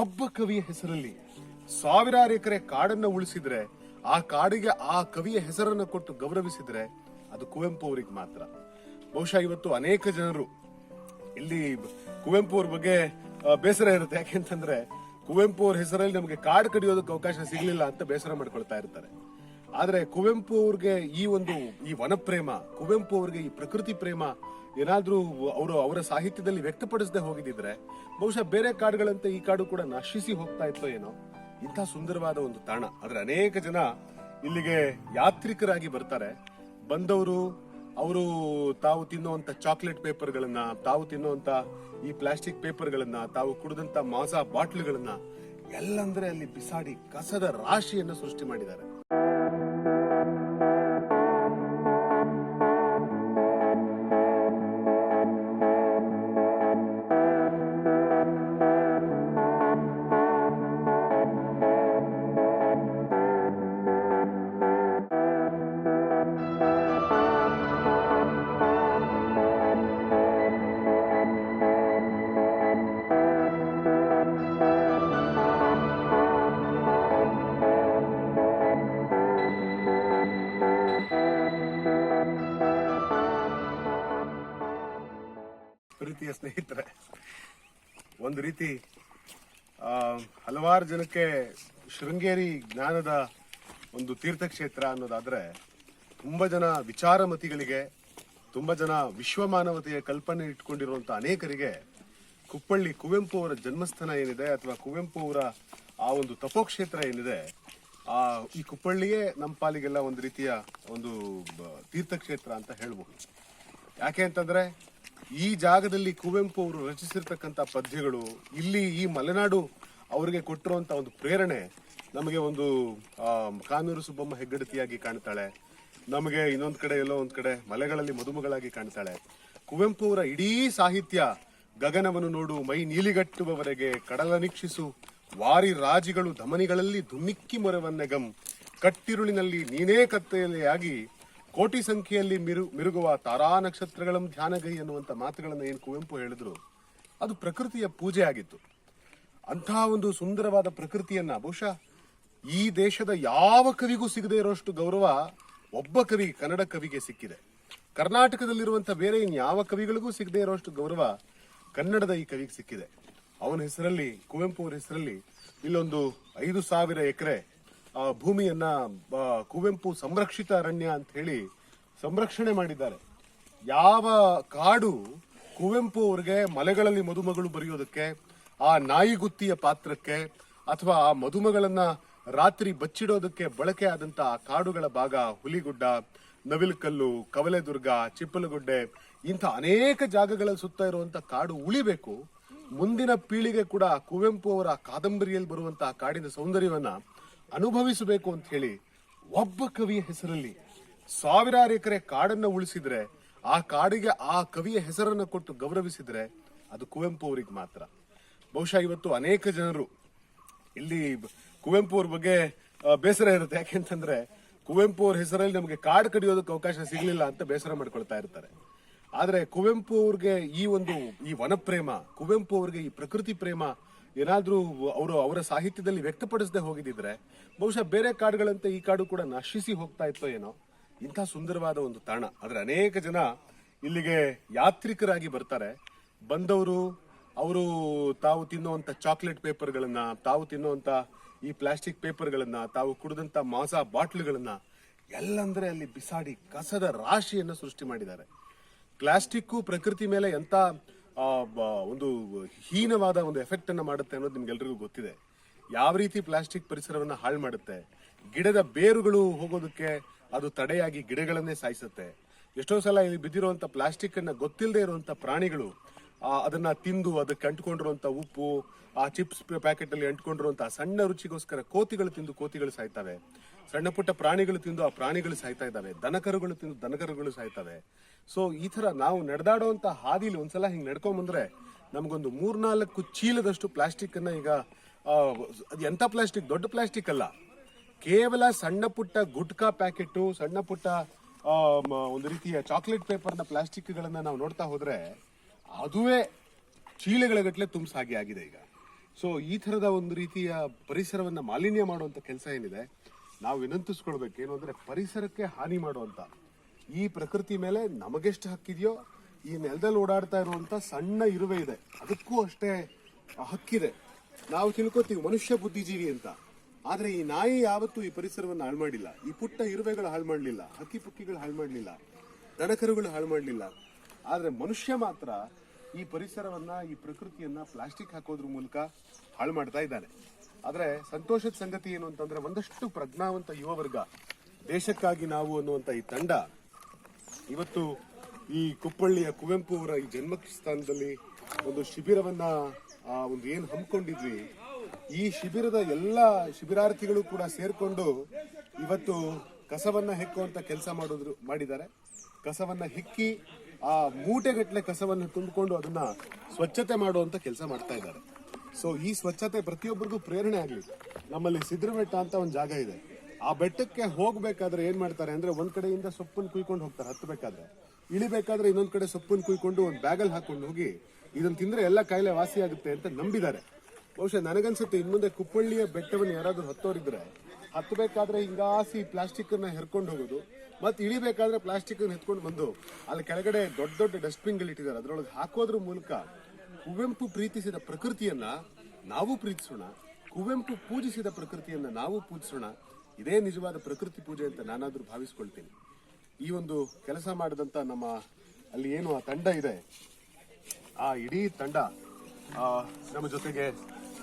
ಒಬ್ಬ ಕವಿಯ ಹೆಸರಲ್ಲಿ ಸಾವಿರಾರು ಎಕರೆ ಕಾಡನ್ನ ಉಳಿಸಿದ್ರೆ ಆ ಕಾಡಿಗೆ ಆ ಕವಿಯ ಹೆಸರನ್ನು ಕೊಟ್ಟು ಗೌರವಿಸಿದ್ರೆ ಅದು ಕುವೆಂಪು ಅವರಿಗೆ ಮಾತ್ರ. ಬಹುಶಃ ಇವತ್ತು ಅನೇಕ ಜನರು ಇಲ್ಲಿ ಕುವೆಂಪು ಅವ್ರ ಬಗ್ಗೆ ಬೇಸರ ಇರುತ್ತೆ. ಯಾಕೆಂತಂದ್ರೆ ಕುವೆಂಪು ಅವ್ರ ಹೆಸರಲ್ಲಿ ನಮಗೆ ಕಾಡು ಕಡಿಯೋದಕ್ಕೆ ಅವಕಾಶ ಸಿಗ್ಲಿಲ್ಲ ಅಂತ ಬೇಸರ ಮಾಡ್ಕೊಳ್ತಾ ಇರ್ತಾರೆ. ಆದ್ರೆ ಕುವೆಂಪು ಅವ್ರಿಗೆ ಈ ಒಂದು ಈ ವನಪ್ರೇಮ, ಕುವೆಂಪು ಅವ್ರಿಗೆ ಈ ಪ್ರಕೃತಿ ಪ್ರೇಮ ಏನಾದ್ರೂ ಅವರು ಅವರ ಸಾಹಿತ್ಯದಲ್ಲಿ ವ್ಯಕ್ತಪಡಿಸದೆ ಹೋಗಿದ್ದಿದ್ರೆ ಬಹುಶಃ ಬೇರೆ ಕಾಡುಗಳಂತೆ ಈ ಕಾಡು ಕೂಡ ನಶಿಸಿ ಹೋಗ್ತಾ ಇತ್ತೋ ಏನೋ. ಇಂಥ ಸುಂದರವಾದ ಒಂದು ತಾಣ. ಆದ್ರೆ ಅನೇಕ ಜನ ಇಲ್ಲಿಗೆ ಯಾತ್ರಿಕರಾಗಿ ಬರ್ತಾರೆ. ಬಂದವರು ಅವರು ತಾವು ತಿನ್ನುವಂತ ಚಾಕ್ಲೇಟ್ ಪೇಪರ್ಗಳನ್ನ, ತಾವು ತಿನ್ನುವಂತ ಈ ಪ್ಲಾಸ್ಟಿಕ್ ಪೇಪರ್ಗಳನ್ನ, ತಾವು ಕುಡಿದಂತ ಮಾಸಾ ಬಾಟ್ಲುಗಳನ್ನ ಎಲ್ಲಂದ್ರೆ ಅಲ್ಲಿ ಬಿಸಾಡಿ ಕಸದ ರಾಶಿಯನ್ನು ಸೃಷ್ಟಿ ಮಾಡಿದ್ದಾರೆ. ಒಂದು ರೀತಿ ಹಲವಾರು ಜನಕ್ಕೆ ಶೃಂಗೇರಿ ಜ್ಞಾನದ ಒಂದು ತೀರ್ಥಕ್ಷೇತ್ರ ಅನ್ನೋದಾದರೆ, ತುಂಬ ಜನ ವಿಚಾರಮತಿಗಳಿಗೆ, ತುಂಬ ಜನ ವಿಶ್ವಮಾನವತೆಯ ಕಲ್ಪನೆ ಇಟ್ಕೊಂಡಿರುವಂಥ ಅನೇಕರಿಗೆ ಕುಪ್ಪಳ್ಳಿ ಕುವೆಂಪು ಅವರ ಜನ್ಮಸ್ಥಾನ ಏನಿದೆ ಅಥವಾ ಕುವೆಂಪು ಅವರ ಆ ಒಂದು ತಪೋಕ್ಷೇತ್ರ ಏನಿದೆ, ಆ, ಈ ಕುಪ್ಪಳ್ಳಿಯೇ ನಮ್ಮ ಪಾಲಿಗೆಲ್ಲ ಒಂದು ರೀತಿಯ ಒಂದು ತೀರ್ಥಕ್ಷೇತ್ರ ಅಂತ ಹೇಳಬಹುದು. ಯಾಕೆ ಅಂತಂದ್ರೆ ಈ ಜಾಗದಲ್ಲಿ ಕುವೆಂಪು ಅವರು ರಚಿಸಿರ್ತಕ್ಕಂಥ ಪದ್ಯಗಳು ಇಲ್ಲಿ ಈ ಮಲೆನಾಡು ಅವರಿಗೆ ಕೊಟ್ಟಿರುವಂತ ಒಂದು ಪ್ರೇರಣೆ. ನಮಗೆ ಒಂದು ಕಾನೂರು ಸುಬ್ಬಮ್ಮ ಹೆಗ್ಗಡತಿಯಾಗಿ ಕಾಣ್ತಾಳೆ. ನಮಗೆ ಇನ್ನೊಂದು ಕಡೆ ಎಲ್ಲೋ ಒಂದು ಕಡೆ ಮಲೆಗಳಲ್ಲಿ ಮದುಮಗಳಾಗಿ ಕಾಣ್ತಾಳೆ. ಕುವೆಂಪು ಅವರ ಇಡೀ ಸಾಹಿತ್ಯ ಗಗನವನ್ನು ನೋಡು, ಮೈ ನೀಲಿಗಟ್ಟುವವರೆಗೆ ಕಡಲ ನಿಕ್ಷಿಸು, ವಾರಿ ರಾಜಿಗಳು ಧಮನಿಗಳಲ್ಲಿ ಧುಮ್ಮಿಕ್ಕಿ ಮೊರೆವನ್ನೆಗಂ, ಕಟ್ಟಿರುಳಿನಲ್ಲಿ ನೀನೇ ಕತ್ತೆಯಲಿಯಾಗಿ ಕೋಟಿ ಸಂಖ್ಯೆಯಲ್ಲಿ ಮಿರು, ಮಿರುಗುವ ತಾರಾ ನಕ್ಷತ್ರಗಳಂ ಧ್ಯಾನಗೈ ಎನ್ನುವಂಥ ಮಾತುಗಳನ್ನು ಏನು ಕುವೆಂಪು ಹೇಳಿದ್ರು, ಅದು ಪ್ರಕೃತಿಯ ಪೂಜೆ ಆಗಿತ್ತು. ಅಂತಹ ಒಂದು ಸುಂದರವಾದ ಪ್ರಕೃತಿಯನ್ನ ಬಹುಶಃ ಈ ದೇಶದ ಯಾವ ಕವಿಗೂ ಸಿಗದೇ ಇರೋಷ್ಟು ಗೌರವ ಒಬ್ಬ ಕವಿ, ಕನ್ನಡ ಕವಿಗೆ ಸಿಕ್ಕಿದೆ. ಕರ್ನಾಟಕದಲ್ಲಿರುವಂತಹ ಬೇರೆ ಇನ್ಯಾವ ಕವಿಗಳಿಗೂ ಸಿಗದೇ ಇರೋಷ್ಟು ಗೌರವ ಕನ್ನಡದ ಈ ಕವಿಗೆ ಸಿಕ್ಕಿದೆ. ಅವನ ಹೆಸರಲ್ಲಿ, ಕುವೆಂಪು ಅವರ ಹೆಸರಲ್ಲಿ ಇಲ್ಲೊಂದು ಐದು ಸಾವಿರ ಎಕರೆ ಭೂಮಿಯನ್ನ ಕುವೆಂಪು ಸಂರಕ್ಷಿತ ಅರಣ್ಯ ಅಂತ ಹೇಳಿ ಸಂರಕ್ಷಣೆ ಮಾಡಿದ್ದಾರೆ. ಯಾವ ಕಾಡು ಕುವೆಂಪು ಅವರಿಗೆ ಮಲೆಗಳಲ್ಲಿ ಮದುಮಗಳು ಬರೆಯೋದಕ್ಕೆ, ಆ ನಾಯಿಗುತ್ತಿಯ ಪಾತ್ರಕ್ಕೆ, ಅಥವಾ ಆ ಮದುಮಗಳನ್ನ ರಾತ್ರಿ ಬಚ್ಚಿಡೋದಕ್ಕೆ ಬಳಕೆ ಆದಂತ ಕಾಡುಗಳ ಭಾಗ, ಹುಲಿಗುಡ್ಡ, ನವಿಲುಕಲ್ಲು, ಕವಲೆದುರ್ಗ, ಚಿಪ್ಪಲಗುಡ್ಡೆ, ಇಂಥ ಅನೇಕ ಜಾಗಗಳ ಸುತ್ತ ಇರುವಂತ ಕಾಡು ಉಳಿಬೇಕು. ಮುಂದಿನ ಪೀಳಿಗೆ ಕೂಡ ಕುವೆಂಪು ಅವರ ಕಾದಂಬರಿಯಲ್ಲಿ ಬರುವಂತಹ ಕಾಡಿನ ಸೌಂದರ್ಯವನ್ನ ಅನುಭವಿಸಬೇಕು ಅಂತ ಹೇಳಿ ಒಬ್ಬ ಕವಿಯ ಹೆಸರಲ್ಲಿ ಸಾವಿರಾರು ಎಕರೆ ಕಾಡನ್ನು ಉಳಿಸಿದ್ರೆ ಆ ಕಾಡಿಗೆ ಆ ಕವಿಯ ಹೆಸರನ್ನ ಕೊಟ್ಟು ಗೌರವಿಸಿದ್ರೆ ಅದು ಕುವೆಂಪು ಅವರಿಗೆ ಮಾತ್ರ. ಬಹುಶಃ ಇವತ್ತು ಅನೇಕ ಜನರು ಇಲ್ಲಿ ಕುವೆಂಪು ಅವ್ರ ಬಗ್ಗೆ ಬೇಸರ ಇರುತ್ತೆ. ಯಾಕೆಂತಂದ್ರೆ ಕುವೆಂಪು ಅವ್ರ ಹೆಸರಲ್ಲಿ ನಮಗೆ ಕಾಡು ಕಡಿಯೋದಕ್ಕೆ ಅವಕಾಶ ಸಿಗ್ಲಿಲ್ಲ ಅಂತ ಬೇಸರ ಮಾಡ್ಕೊಳ್ತಾ ಇರ್ತಾರೆ. ಆದರೆ ಕುವೆಂಪು ಅವ್ರಿಗೆ ಈ ಒಂದು ಈ ವನಪ್ರೇಮ, ಕುವೆಂಪು ಅವ್ರಿಗೆ ಈ ಪ್ರಕೃತಿ ಪ್ರೇಮ ಏನಾದ್ರೂ ಅವರು ಅವರ ಸಾಹಿತ್ಯದಲ್ಲಿ ವ್ಯಕ್ತಪಡಿಸದೆ ಹೋಗಿದ್ರೆ ಬಹುಶಃ ಬೇರೆ ಕಾಡುಗಳಂತೆ ಈ ಕಾಡು ಕೂಡ ನಶಿಸಿ ಹೋಗ್ತಾ ಇತ್ತೋ ಏನೋ. ಇಂಥ ಸುಂದರವಾದ ಒಂದು ತಾಣ. ಆದರೆ ಅನೇಕ ಜನ ಇಲ್ಲಿಗೆ ಯಾತ್ರಿಕರಾಗಿ ಬರ್ತಾರೆ. ಬಂದವರು ಅವರು ತಾವು ತಿನ್ನುವಂತ ಚಾಕ್ಲೇಟ್ ಪೇಪರ್ಗಳನ್ನ, ತಾವು ತಿನ್ನುವಂತ ಈ ಪ್ಲಾಸ್ಟಿಕ್ ಪೇಪರ್ಗಳನ್ನ, ತಾವು ಕುಡಿದಂತ ಮಾಸ ಬಾಟ್ಲುಗಳನ್ನ ಎಲ್ಲಂದ್ರೆ ಅಲ್ಲಿ ಬಿಸಾಡಿ ಕಸದ ರಾಶಿಯನ್ನು ಸೃಷ್ಟಿ ಮಾಡಿದ್ದಾರೆ. ಪ್ಲಾಸ್ಟಿಕ್ಕು ಪ್ರಕೃತಿ ಮೇಲೆ ಬ- ಒಂದು ಹೀನವಾದ ಒಂದು ಎಫೆಕ್ಟ್ ಅನ್ನು ಮಾಡುತ್ತೆ ಅನ್ನೋದು ನಿಮ್ಗೆಲ್ರಿಗೂ ಗೊತ್ತಿದೆ. ಯಾವ ರೀತಿ ಪ್ಲಾಸ್ಟಿಕ್ ಪರಿಸರವನ್ನು ಹಾಳು ಮಾಡುತ್ತೆ, ಗಿಡದ ಬೇರುಗಳು ಹೋಗೋದಕ್ಕೆ ಅದು ತಡೆಯಾಗಿ ಗಿಡಗಳನ್ನೇ ಸಾಯಿಸುತ್ತೆ. ಎಷ್ಟೋ ಸಲ ಇಲ್ಲಿ ಬಿದ್ದಿರುವಂತ ಪ್ಲಾಸ್ಟಿಕ್ ಅನ್ನ ಗೊತ್ತಿಲ್ಲದೆ ಇರುವಂತ ಪ್ರಾಣಿಗಳು ಅದನ್ನ ತಿಂದು ಅದಕ್ಕೆ ಅಂಟ್ಕೊಂಡಿರುವಂತ ಉಪ್ಪು, ಆ ಚಿಪ್ಸ್ ಪ್ಯಾಕೆಟ್ ಅಲ್ಲಿ ಅಂಟ್ಕೊಂಡಿರುವಂತಹ ಸಣ್ಣ ರುಚಿಗೋಸ್ಕರ ಕೋತಿಗಳು ತಿಂದು ಕೋತಿಗಳು ಸಾಯ್ತವೆ. ಸಣ್ಣ ಪುಟ್ಟ ಪ್ರಾಣಿಗಳು ತಿಂದು ಆ ಪ್ರಾಣಿಗಳು ಸಾಯ್ತಾ ಇದ್ದಾವೆ. ದನಕರುಗಳು ತಿಂದು ದನಕರುಗಳು ಸಾಯ್ತವೆ. ಸೊ ಈ ತರ ನಾವು ನಡೆದಾಡುವಂತ ಹಾದಿಲಿ ಒಂದ್ಸಲ ಹಿಂಗ್ ನಡ್ಕೊಂಡ್ ಬಂದ್ರೆ ನಮ್ಗೊಂದು ಮೂರ್ನಾಲ್ಕು ಚೀಲದಷ್ಟು ಪ್ಲಾಸ್ಟಿಕ್ ಅನ್ನ ಈಗ ಅದು ಎಂಥ ಪ್ಲಾಸ್ಟಿಕ್? ದೊಡ್ಡ ಪ್ಲಾಸ್ಟಿಕ್ ಅಲ್ಲ. ಕೇವಲ ಸಣ್ಣ ಪುಟ್ಟ ಗುಟ್ಕಾ ಪ್ಯಾಕೆಟ್, ಸಣ್ಣ ಪುಟ್ಟ ಒಂದು ರೀತಿಯ ಚಾಕ್ಲೇಟ್ ಪೇಪರ್ನ ಪ್ಲಾಸ್ಟಿಕ್ಗಳನ್ನು ನಾವು ನೋಡ್ತಾ ಹೋದರೆ ಅದುವೇ ಚೀಲಗಳ ಗಟ್ಟಲೆ ತುಂಬಿಸಾಗಿ ಆಗಿದೆ ಈಗ. ಸೊ ಈ ತರದ ಒಂದು ರೀತಿಯ ಪರಿಸರವನ್ನ ಮಾಲಿನ್ಯ ಮಾಡುವಂಥ ಕೆಲಸ ಏನಿದೆ? ನಾವು ವಿನಂತಿಸ್ಕೊಳ್ಬೇಕು ಏನು ಅಂದ್ರೆ ಪರಿಸರಕ್ಕೆ ಹಾನಿ ಮಾಡುವಂತ. ಈ ಪ್ರಕೃತಿ ಮೇಲೆ ನಮಗೆಷ್ಟು ಹಕ್ಕಿದೆಯೋ, ಈ ನೆಲದಲ್ಲಿ ಓಡಾಡ್ತಾ ಇರುವಂತ ಸಣ್ಣ ಇರುವೆ ಇದೆ. ಅದಕ್ಕೂ ಅಷ್ಟೇ ಹಕ್ಕಿದೆ. ನಾವು ತಿಳ್ಕೊತೀವಿ ಮನುಷ್ಯ ಬುದ್ಧಿಜೀವಿ ಅಂತ. ಆದ್ರೆ ಈ ನಾಯಿ ಯಾವತ್ತೂ ಈ ಪರಿಸರವನ್ನು ಹಾಳು ಮಾಡಿಲ್ಲ. ಈ ಪುಟ್ಟ ಇರುವೆಗಳು ಹಾಳು ಮಾಡಲಿಲ್ಲ. ಹಕ್ಕಿ ಪುಕ್ಕಿಗಳು ಹಾಳು ಮಾಡಲಿಲ್ಲ. ದನಕರುಗಳು ಹಾಳು ಮಾಡಲಿಲ್ಲ. ಆದ್ರೆ ಮನುಷ್ಯ ಮಾತ್ರ ಈ ಪರಿಸರವನ್ನ, ಈ ಪ್ರಕೃತಿಯನ್ನ ಪ್ಲಾಸ್ಟಿಕ್ ಹಾಕೋದ್ರ ಮೂಲಕ ಹಾಳು ಮಾಡ್ತಾ ಇದ್ದಾನೆ. ಆದ್ರೆ ಸಂತೋಷದ ಸಂಗತಿ ಏನು ಅಂತಂದ್ರೆ ಒಂದಷ್ಟು ಪ್ರಜ್ಞಾವಂತ ಯುವ ವರ್ಗ ದೇಶಕ್ಕಾಗಿ ನಾವು ಅನ್ನುವಂತ ಈ ತಂಡ, ಇವತ್ತು ಈ ಕುಪ್ಪಳ್ಳಿಯ ಕುವೆಂಪು ಅವರ ಈ ಜನ್ಮ ಸ್ಥಾನದಲ್ಲಿ ಒಂದು ಶಿಬಿರವನ್ನ ಒಂದು ಏನು ಹಮ್ಮಿಕೊಂಡಿದ್ವಿ. ಈ ಶಿಬಿರದ ಎಲ್ಲ ಶಿಬಿರಾರ್ಥಿಗಳು ಕೂಡ ಸೇರ್ಕೊಂಡು ಇವತ್ತು ಕಸವನ್ನ ಹೆಕ್ಕುವಂತ ಕೆಲಸ ಮಾಡೋದ್ರು, ಮಾಡಿದ್ದಾರೆ. ಕಸವನ್ನ ಹೆಕ್ಕಿ, ಆ ಮೂಟೆಗಟ್ಟಲೆ ಕಸವನ್ನು ತುಂಬಿಕೊಂಡು ಅದನ್ನ ಸ್ವಚ್ಛತೆ ಮಾಡುವಂತ ಕೆಲಸ ಮಾಡ್ತಾ ಇದ್ದಾರೆ. ಸೊ ಈ ಸ್ವಚ್ಛತೆ ಪ್ರತಿಯೊಬ್ಬರಿಗೂ ಪ್ರೇರಣೆ ಆಗಲಿ ನಮ್ಮಲ್ಲಿ ಸಿದ್ರ ಬೆಟ್ಟ ಅಂತ ಒಂದು ಜಾಗ ಇದೆ. ಆ ಬೆಟ್ಟಕ್ಕೆ ಹೋಗ್ಬೇಕಾದ್ರೆ ಏನ್ ಮಾಡ್ತಾರೆ ಅಂದ್ರೆ ಒಂದ್ ಕಡೆಯಿಂದ ಸೊಪ್ಪನ್ನು ಕುಯ್ಕೊಂಡು ಹೋಗ್ತಾರೆ ಹತ್ತಬೇಕಾದ್ರೆ ಇಳಿಬೇಕಾದ್ರೆ ಇನ್ನೊಂದ್ ಕಡೆ ಸೊಪ್ಪನ್ನು ಕುಯ್ಕೊಂಡು ಒಂದ್ ಬ್ಯಾಗಲ್ಲಿ ಹಾಕೊಂಡು ಹೋಗಿ ಇದನ್ನ ತಿಂದ್ರೆ ಎಲ್ಲ ಕಾಯಿಲೆ ವಾಸಿ ಆಗುತ್ತೆ ಅಂತ ನಂಬಿದ್ದಾರೆ. ಬಹುಶಃ ನನಗನ್ಸುತ್ತೆ ಇನ್ಮುಂದೆ ಕುಪ್ಪಳ್ಳಿಯ ಬೆಟ್ಟವನ್ನು ಯಾರಾದ್ರೂ ಹತ್ತೋರಿದ್ರೆ ಹತ್ತಬೇಕಾದ್ರೆ ಹಿಂಗಾಸಿ ಪ್ಲಾಸ್ಟಿಕ್ ಅನ್ನ ಹೆರ್ಕೊಂಡು ಹೋಗೋದು, ಮತ್ತೆ ಇಳಿಬೇಕಾದ್ರೆ ಪ್ಲಾಸ್ಟಿಕ್ ಅನ್ನ ಎತ್ಕೊಂಡು ಬಂದು ಅಲ್ಲಿ ಕೆಳಗಡೆ ದೊಡ್ಡ ದೊಡ್ಡ ಡಸ್ಟ್ಬಿನ್ಗಳು ಇಟ್ಟಿದ್ದಾರೆ ಅದ್ರೊಳಗೆ ಹಾಕೋದ್ರ ಮೂಲಕ ಕುವೆಂಪು ಪ್ರೀತಿಸಿದ ಪ್ರಕೃತಿಯನ್ನ ನಾವು ಪ್ರೀತಿಸೋಣ, ಕುವೆಂಪು ಪೂಜಿಸಿದ ಪ್ರಕೃತಿಯನ್ನ ನಾವು ಪೂಜಿಸೋಣ, ಇದೇ ನಿಜವಾದ ಪ್ರಕೃತಿ ಪೂಜೆ ಅಂತ ನಾನಾದರೂ ಭಾವಿಸ್ಕೊಳ್ತೀನಿ. ಈ ಒಂದು ಕೆಲಸ ಮಾಡಿದಂತ ನಮ್ಮ ಅಲ್ಲಿ ಏನು ಆ ತಂಡ ಇದೆ, ಆ ಇಡೀ ತಂಡ ನಮ್ಮ ಜೊತೆಗೆ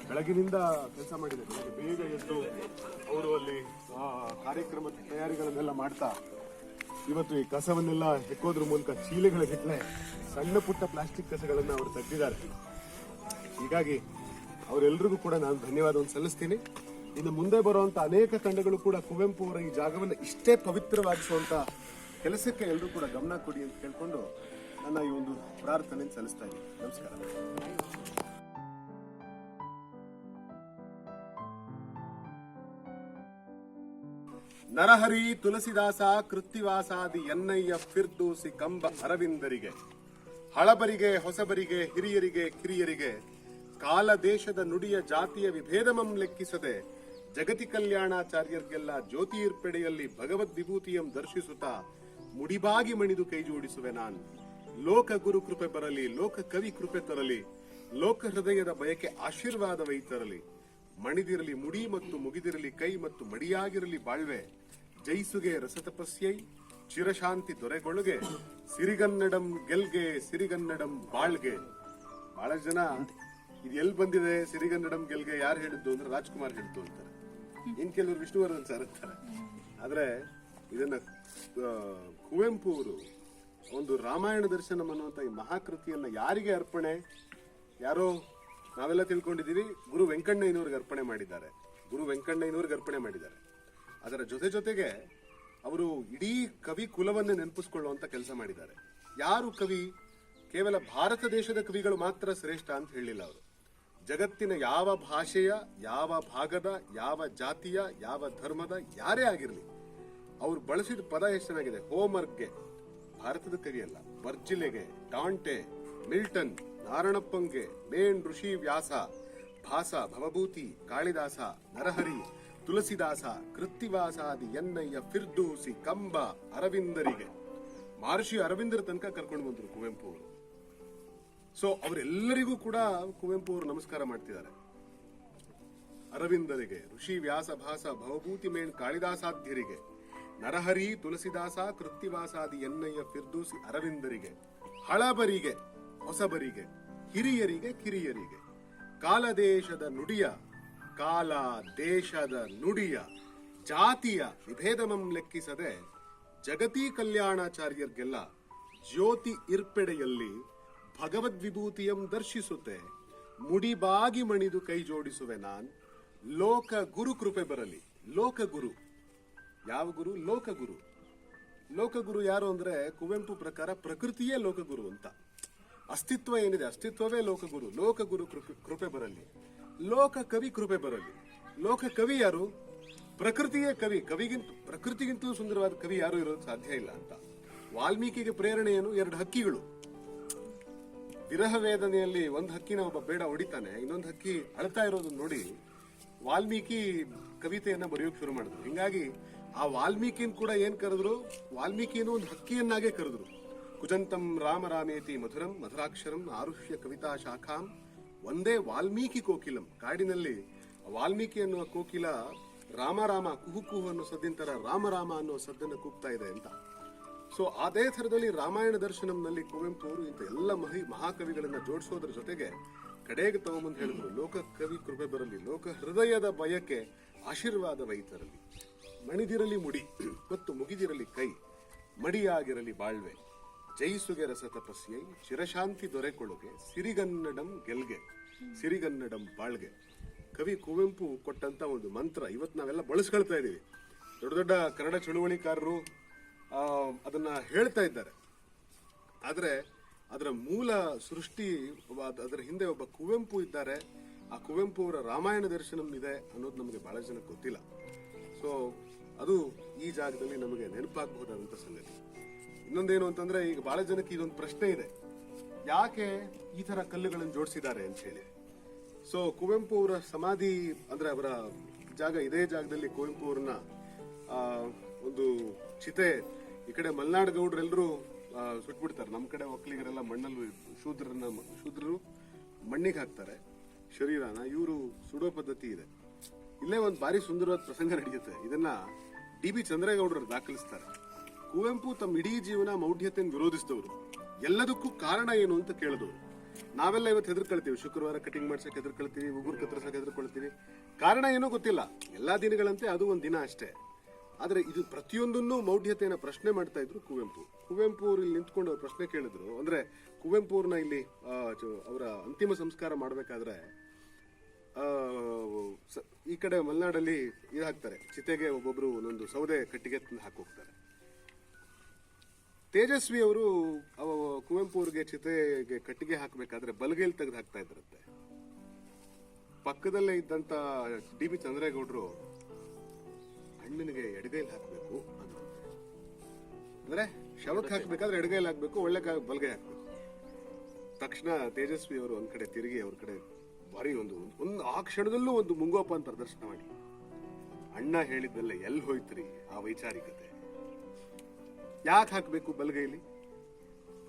ಬೆಳಗಿನಿಂದ ಕೆಲಸ ಮಾಡಿದೆ. ಬೇಗ ಎದ್ದು ಅವರು ಅಲ್ಲಿ ಕಾರ್ಯಕ್ರಮದ ತಯಾರಿಗಳನ್ನೆಲ್ಲ ಮಾಡ್ತಾ ಇವತ್ತು ಈ ಕಸವನ್ನೆಲ್ಲ ಹೆಕ್ಕೋದ್ರ ಮೂಲಕ ಚೀಲೆಗಳ ಹಿಟ್ಲೆ ಸಣ್ಣ ಪುಟ್ಟ ಪ್ಲಾಸ್ಟಿಕ್ ಕಸಗಳನ್ನ ಅವರು ತೆಗೆದಿದ್ದಾರೆ. ಹೀಗಾಗಿ ಅವರೆಲ್ಲರಿಗೂ ಕೂಡ ನಾನು ಧನ್ಯವಾದವನ್ನು ಸಲ್ಲಿಸ್ತೀನಿ. ಇನ್ನು ಮುಂದೆ ಬರುವಂತ ಅನೇಕ ತಂಡಗಳು ಕೂಡ ಕುವೆಂಪು ಅವರ ಈ ಜಾಗವನ್ನು ಇಷ್ಟೇ ಪವಿತ್ರವಾಗಿಸುವಂತ ಕೆಲಸಕ್ಕೆ ಎಲ್ಲರೂ ಕೂಡ ಗಮನ ಕೊಡಿ ಅಂತ ಕೇಳಿಕೊಂಡು ನನ್ನ ಈ ಒಂದು ಪ್ರಾರ್ಥನೆ ಸಲ್ಲಿಸ್ತಾ ಇದ್ದೀನಿ. ನಮಸ್ಕಾರ. ನರಹರಿ ತುಲಸಿದಾಸ ಕೃತ್ತಿವಾಸಾದಿ ಎನ್ನಯ್ಯ ಫಿರ್ದೂಸಿ ಕಂಬ ಅರವಿಂದರಿಗೆ, ಹಳಬರಿಗೆ, ಹೊಸಬರಿಗೆ, ಹಿರಿಯರಿಗೆ, ಕಿರಿಯರಿಗೆ, ಕಾಲ ದೇಶದ ನುಡಿಯ ಜಾತಿಯ ವಿಭೇದಮಂ ಲೆಕ್ಕಿಸದೆ ಜಗತಿ ಕಲ್ಯಾಣಾಚಾರ್ಯರಿಗೆಲ್ಲ ಜ್ಯೋತಿರ್ಪೆಡೆಯಲ್ಲಿ ಭಗವದ್ ವಿಭೂತಿಯಂ ದರ್ಶಿಸುತ್ತಾ ಮುಡಿಬಾಗಿ ಮಣಿದು ಕೈ ಜೋಡಿಸುವೆ ನಾನು. ಲೋಕ ಗುರು ಕೃಪೆ ಬರಲಿ, ಲೋಕ ಕವಿ ಕೃಪೆ ತರಲಿ, ಲೋಕ ಹೃದಯದ ಬಯಕೆ ಆಶೀರ್ವಾದವೈ ತರಲಿ. ಮಣಿದಿರಲಿ ಮುಡಿ ಮತ್ತು ಮುಗಿದಿರಲಿ ಕೈ ಮತ್ತು ಮಡಿಯಾಗಿರಲಿ ಬಾಳ್ವೆ. ಜೈಸುಗೆ ರಸತಪಸ್ಯೈ ಚಿರಶಾಂತಿ ದೊರೆಗೊಳಗೆ, ಸಿರಿಗನ್ನಡಂ ಗೆಲ್ಗೆ, ಸಿರಿಗನ್ನಡಂ ಬಾಳ್ಗೆ. ಬಹಳ ಜನ ಇದು ಎಲ್ಲಿ ಬಂದಿದೆ, ಸಿರಿಗನ್ನಡಂ ಗೆಲ್ಗೆ, ಯಾರು ಹೇಳಿದ್ದು ಅಂದ್ರೆ ರಾಜ್ಕುಮಾರ್ ಹೇಳಿದ್ದು ಅಂತಾರೆ. ಇನ್ ಕೆಲವರು ವಿಷ್ಣುವರ್ಧನ್ ಸರ್ ಅಂತಾರೆ. ಆದ್ರೆ ಇದನ್ನ ಕುವೆಂಪು ಅವರು ಒಂದು ರಾಮಾಯಣ ದರ್ಶನಂ ಅನ್ನುವಂತ ಈ ಮಹಾಕೃತಿಯನ್ನ ಯಾರಿಗೆ ಅರ್ಪಣೆ? ಯಾರೋ? ನಾವೆಲ್ಲ ತಿಳ್ಕೊಂಡಿದ್ದೀವಿ. ಗುರು ವೆಂಕಣ್ಣಯ್ಯನವ್ರಿಗೆ ಅರ್ಪಣೆ ಮಾಡಿದ್ದಾರೆ. ಗುರು ವೆಂಕಣ್ಣಯ್ಯನವ್ರಿಗೆ ಅರ್ಪಣೆ ಮಾಡಿದ್ದಾರೆ. ಅದರ ಜೊತೆ ಜೊತೆಗೆ ಅವರು ಇಡೀ ಕವಿ ಕುಲವನ್ನೇ ನೆನಪಿಸ್ಕೊಳ್ಳುವಂತ ಕೆಲಸ ಮಾಡಿದ್ದಾರೆ. ಯಾರು ಕವಿ? ಕೇವಲ ಭಾರತ ದೇಶದ ಕವಿಗಳು ಮಾತ್ರ ಶ್ರೇಷ್ಠ ಅಂತ ಹೇಳಿಲ್ಲ ಅವರು. ಜಗತ್ತಿನ ಯಾವ ಭಾಷೆಯ, ಯಾವ ಭಾಗದ, ಯಾವ ಜಾತಿಯ, ಯಾವ ಧರ್ಮದ ಯಾರೇ ಆಗಿರಲಿ, ಅವ್ರು ಬಳಸಿದ ಪದ ಎಷ್ಟು ಚೆನ್ನಾಗಿದೆ? ಹೋಮರ್ಗೆ, ಭಾರತದ ಕವಿ ಅಲ್ಲ ವರ್ಜಿಲೆಗೆ, ಡಾಂಟೆ, ಮಿಲ್ಟನ್, ನಾರಣಪ್ಪಂಗೆ, ಮೇನ್ ಋಷಿ ವ್ಯಾಸ, ಭಾಸ, ಭವಭೂತಿ, ಕಾಳಿದಾಸ, ನರಹರಿ ತುಳಸಿದಾಸ ಕೃತ್ತಿವಾಸಾದಿ, ಎನ್ನಯ್ಯ, ಫಿರ್ದೂಸಿ, ಕಂಬ, ಅರವಿಂದರಿಗೆ. ಮಹರ್ಷಿ ಅರವಿಂದರ ತನಕ ಕರ್ಕೊಂಡು ಬಂದ್ರು ಕುವೆಂಪು ಅವರು. ಸೊ ಅವರೆಲ್ಲರಿಗೂ ಕೂಡ ಕುವೆಂಪು ಅವರು ನಮಸ್ಕಾರ ಮಾಡ್ತಿದ್ದಾರೆ. ಅರವಿಂದರಿಗೆ, ಋಷಿ ವ್ಯಾಸ ಭಾಸ ಭವಭೂತಿ ಮೇಣ್ ಕಾಳಿದಾಸಾಧ್ಯರಿಗೆ, ನರಹರಿ ತುಳಸಿದಾಸ ಕೃತ್ತಿವಾಸಾದಿ, ಎನ್ನಯ್ಯ, ಫಿರ್ದೂಸಿ, ಅರವಿಂದರಿಗೆ, ಹಳಬರಿಗೆ, ಹೊಸಬರಿಗೆ, ಹಿರಿಯರಿಗೆ, ಕಿರಿಯರಿಗೆ, ಕಾಲದೇಶದ ನುಡಿಯ ಕಾಲ, ದೇಶದ ನುಡಿಯ, ಜಾತಿಯ ವಿಭೇದನಂ ಲೆಕ್ಕಿಸದೆ ಜಗತಿ ಕಲ್ಯಾಣಾಚಾರ್ಯರಿಗೆಲ್ಲ ಜ್ಯೋತಿ ಇರ್ಪೆಡೆಯಲ್ಲಿ ಭಗವದ್ವಿಭೂತಿಯಂ ದರ್ಶಿಸುತ್ತೆ. ಮುಡಿಬಾಗಿ ಮಣಿದು ಕೈ ಜೋಡಿಸುವೆ ನಾನ್. ಲೋಕ ಗುರು ಕೃಪೆ ಬರಲಿ. ಲೋಕ ಗುರು. ಯಾವ ಗುರು? ಲೋಕ ಗುರು. ಲೋಕ ಗುರು ಯಾರು ಅಂದ್ರೆ ಕುವೆಂಪು ಪ್ರಕಾರ ಪ್ರಕೃತಿಯೇ ಲೋಕಗುರು ಅಂತ. ಅಸ್ತಿತ್ವ ಏನಿದೆ? ಅಸ್ತಿತ್ವವೇ ಲೋಕಗುರು ಲೋಕಗುರು ಗುರು ಕೃಪೆ ಬರಲಿ. ಲೋಕ ಕವಿ ಕೃಪೆ ಬರಲಿ. ಲೋಕ ಕವಿ ಯಾರು? ಪ್ರಕೃತಿಯೇ ಕವಿ. ಕವಿಗಿಂತ ಪ್ರಕೃತಿಗಿಂತಲೂ ಸುಂದರವಾದ ಕವಿ ಯಾರು ಇರೋದು ಸಾಧ್ಯ ಇಲ್ಲ ಅಂತ. ವಾಲ್ಮೀಕಿಗೆ ಪ್ರೇರಣೆ ಏನು? ಎರಡು ಹಕ್ಕಿಗಳು. ವಿರಹ ವೇದನೆಯಲ್ಲಿ ಒಂದು ಹಕ್ಕಿನ ಒಬ್ಬ ಬೇಡ ಹೊಡಿತಾನೆ. ಇನ್ನೊಂದು ಹಕ್ಕಿ ಅಳ್ತಾ ಇರೋದನ್ನ ನೋಡಿ ವಾಲ್ಮೀಕಿ ಕವಿತೆಯನ್ನ ಬರೆಯೋಕ್ ಶುರು ಮಾಡಿದ್ರು. ಹಿಂಗಾಗಿ ಆ ವಾಲ್ಮೀಕಿನ ಕೂಡ ಏನ್ ಕರೆದ್ರು? ವಾಲ್ಮೀಕಿನೂ ಒಂದು ಹಕ್ಕಿಯನ್ನಾಗೆ ಕರೆದ್ರು. ಕುಜಂತಂ ರಾಮ ರಾಮೇತಿ ಮಧುರಂ ಮಧುರಾಕ್ಷರಂ ಆರುಷ್ಯ ಕವಿತಾ ಶಾಖಾಂ ಒಂದೇ ವಾಲ್ಮೀಕಿ ಕೋಕಿಲಂ. ಕಾಡಿನಲ್ಲಿ ವಾಲ್ಮೀಕಿ ಅನ್ನುವ ಕೋಕಿಲ ರಾಮ ರಾಮ ಕುಹು ಕುಹು ಅನ್ನೋ ಸದ್ದಿನ ತರ ರಾಮ ರಾಮ ಅನ್ನೋ ಸದ್ದನ್ನು ಕೂಗ್ತಾ ಇದೆ ಅಂತ. ಸೊ ಅದೇ ಥರದಲ್ಲಿ ರಾಮಾಯಣ ದರ್ಶನಂನಲ್ಲಿ ಕುವೆಂಪು ಅವರು ಇಂಥ ಎಲ್ಲ ಮಹಿ ಮಹಾಕವಿಗಳನ್ನ ಜೋಡಿಸೋದ್ರ ಜೊತೆಗೆ ಕಡೆಗೆ ತಗೊಂಬಂದು ಹೇಳಿದ್ರು, ಲೋಕ ಕವಿ ಕೃಪೆ ಬರಲಿ, ಲೋಕ ಹೃದಯದ ಬಯಕೆ ಆಶೀರ್ವಾದವೈತರಲಿ ಮಣಿದಿರಲಿ ಮುಡಿ, ಮತ್ತು ಮುಗಿದಿರಲಿ ಕೈ, ಮಡಿಯಾಗಿರಲಿ ಬಾಳ್ವೆ. ಜಯಿಸುಗೆ ರಸ ತಪಸ್ಯೈ ಚಿರಶಾಂತಿ ದೊರೆಕೊಳ್ಳುಗೆ ಸಿರಿಗನ್ನಡಂ ಗೆಲ್ಗೆ, ಸಿರಿಗನ್ನಡಂ ಬಾಳ್ಗೆ. ಕವಿ ಕುವೆಂಪು ಕೊಟ್ಟಂತ ಒಂದು ಮಂತ್ರ ಇವತ್ತು ನಾವೆಲ್ಲ ಬಳಸ್ಕೊಳ್ತಾ ಇದೀವಿ ದೊಡ್ಡ ದೊಡ್ಡ ಕನ್ನಡ ಚಳುವಳಿಕಾರರು ಅದನ್ನ ಹೇಳ್ತಾ ಇದ್ದಾರೆ. ಆದರೆ ಅದರ ಮೂಲ ಸೃಷ್ಟಿ ಅದರ ಹಿಂದೆ ಒಬ್ಬ ಕುವೆಂಪು ಇದ್ದಾರೆ. ಆ ಕುವೆಂಪು ಅವರ ರಾಮಾಯಣ ದರ್ಶನಂ ಇದೆ ಅನ್ನೋದು ನಮಗೆ ಬಹಳ ಜನಕ್ಕೆ ಗೊತ್ತಿಲ್ಲ. ಸೊ ಅದು ಈ ಜಾಗದಲ್ಲಿ ನಮಗೆ ನೆನಪಾಗಬಹುದಾದಂಥ ಸಂಗತಿ. ಇನ್ನೊಂದೇನು ಅಂತಂದ್ರೆ, ಈಗ ಬಹಳ ಜನಕ್ಕೆ ಇದೊಂದು ಪ್ರಶ್ನೆ ಇದೆ. ಯಾಕೆ ಈ ತರ ಕಲ್ಲುಗಳನ್ನು ಜೋಡಿಸಿದ್ದಾರೆ ಅಂತ ಹೇಳಿ. ಸೊ ಕುವೆಂಪು ಅವರ ಸಮಾಧಿ ಅಂದ್ರೆ ಅವರ ಜಾಗ, ಇದೇ ಜಾಗದಲ್ಲಿ ಕುವೆಂಪು ಅವ್ರನ್ನ ಒಂದು ಚಿತೆ ಈ ಕಡೆ ಮಲ್ನಾಡ್ ಗೌಡ್ರೆಲ್ಲರೂ ಸುಟ್ಬಿಡ್ತಾರೆ. ನಮ್ಮ ಕಡೆ ಒಕ್ಕಲಿಗರೆಲ್ಲ ಮಣ್ಣಲ್ಲೂ ಶೂದ್ರನ್ನ ಶೂದ್ರರು ಮಣ್ಣಿಗೆ ಹಾಕ್ತಾರೆ. ಶರೀರನ, ಇವರು ಸುಡೋ ಪದ್ಧತಿ ಇದೆ. ಇಲ್ಲೇ ಒಂದು ಭಾರಿ ಸುಂದರವಾದ ಪ್ರಸಂಗ ನಡೆಯುತ್ತೆ. ಇದನ್ನ ಡಿ ಬಿ ಚಂದ್ರೇಗೌಡರು ದಾಖಲಿಸ್ತಾರೆ. ಕುವೆಂಪು ತಮ್ಮ ಇಡೀ ಜೀವನ ಮೌಢ್ಯತೆಯನ್ನು ವಿರೋಧಿಸಿದವರು. ಎಲ್ಲದಕ್ಕೂ ಕಾರಣ ಏನು ಅಂತ ಕೇಳಿದವರು. ನಾವೆಲ್ಲ ಇವತ್ತು ಹೆದರ್ಕೊಳ್ತೀವಿ. ಶುಕ್ರವಾರ ಕಟಿಂಗ್ ಮಾಡ್ಸಕ್ಕೆ ಹೆದರ್ಕೊಳ್ತೀವಿ, ಉಗುರು ಕತ್ತರಿಸಕ್ ಹೆದರ್ಕೊಳ್ತೀವಿ. ಕಾರಣ ಏನೋ ಗೊತ್ತಿಲ್ಲ. ಎಲ್ಲಾ ದಿನಗಳಂತೆ ಅದು ಒಂದು ದಿನ ಅಷ್ಟೇ. ಆದ್ರೆ ಇದು ಪ್ರತಿಯೊಂದನ್ನು ಮೌಢ್ಯತೆಯನ್ನ ಪ್ರಶ್ನೆ ಮಾಡ್ತಾ ಇದ್ರು ಕುವೆಂಪು. ಕುವೆಂಪು ಅವರು ಇಲ್ಲಿ ನಿಂತ್ಕೊಂಡು ಅವ್ರು ಪ್ರಶ್ನೆ ಕೇಳಿದ್ರು. ಅಂದ್ರೆ ಕುವೆಂಪು ಅವ್ರನ್ನ ಇಲ್ಲಿ ಅವರ ಅಂತಿಮ ಸಂಸ್ಕಾರ ಮಾಡ್ಬೇಕಾದ್ರೆ ಈ ಕಡೆ ಮಲೆನಾಡಲ್ಲಿ ಇದಾಗ್ತಾರೆ. ಚಿತೆಗೆ ಒಬ್ಬೊಬ್ರು ಒಂದೊಂದು ಸೌದೆ ಕಟ್ಟಿಗೆ ತಂದು ಹಾಕೋಗ್ತಾರೆ ತೇಜಸ್ವಿ ಅವರು ಅವ ಕುವೆಂಪು ಅವ್ರಿಗೆ ಚಿತೆಗೆ ಕಟ್ಟಿಗೆ ಹಾಕಬೇಕಾದ್ರೆ ಬಲಗೈಲಿ ತೆಗೆದು ಹಾಕ್ತಾ ಇದ್ರಂತೆ. ಪಕ್ಕದಲ್ಲೇ ಇದ್ದಂತ ಡಿ ಬಿ ಚಂದ್ರೇಗೌಡರು ಅಣ್ಣನಿಗೆ ಎಡಗೈಲಿ ಹಾಕಬೇಕು ಅಂದ್ರು ಶವಕ್ಕೆ ಹಾಕಬೇಕಾದ್ರೆ ಎಡಗೈಲಿ ಹಾಕಬೇಕು, ಒಳ್ಳೆ ಬಲಗೈ ಹಾಕಬೇಕು. ತಕ್ಷಣ ತೇಜಸ್ವಿ ಅವರು ಒಂದ್ ಕಡೆ ತಿರುಗಿ ಅವ್ರ ಕಡೆ ಭಾರಿ ಒಂದು ಒಂದು ಆ ಕ್ಷಣದಲ್ಲೂ ಒಂದು ಮುಂಗೋಪ ಅಂತ ಪ್ರದರ್ಶನ ಮಾಡಿ. ಅಣ್ಣ ಹೇಳಿದ್ದಲ್ಲ ಎಲ್ಲಿ ಹೋಯ್ತ್ರಿ ಆ ವೈಚಾರಿಕತೆ? ಯಾಕೆ ಹಾಕಬೇಕು ಬಲಗೈಲಿ?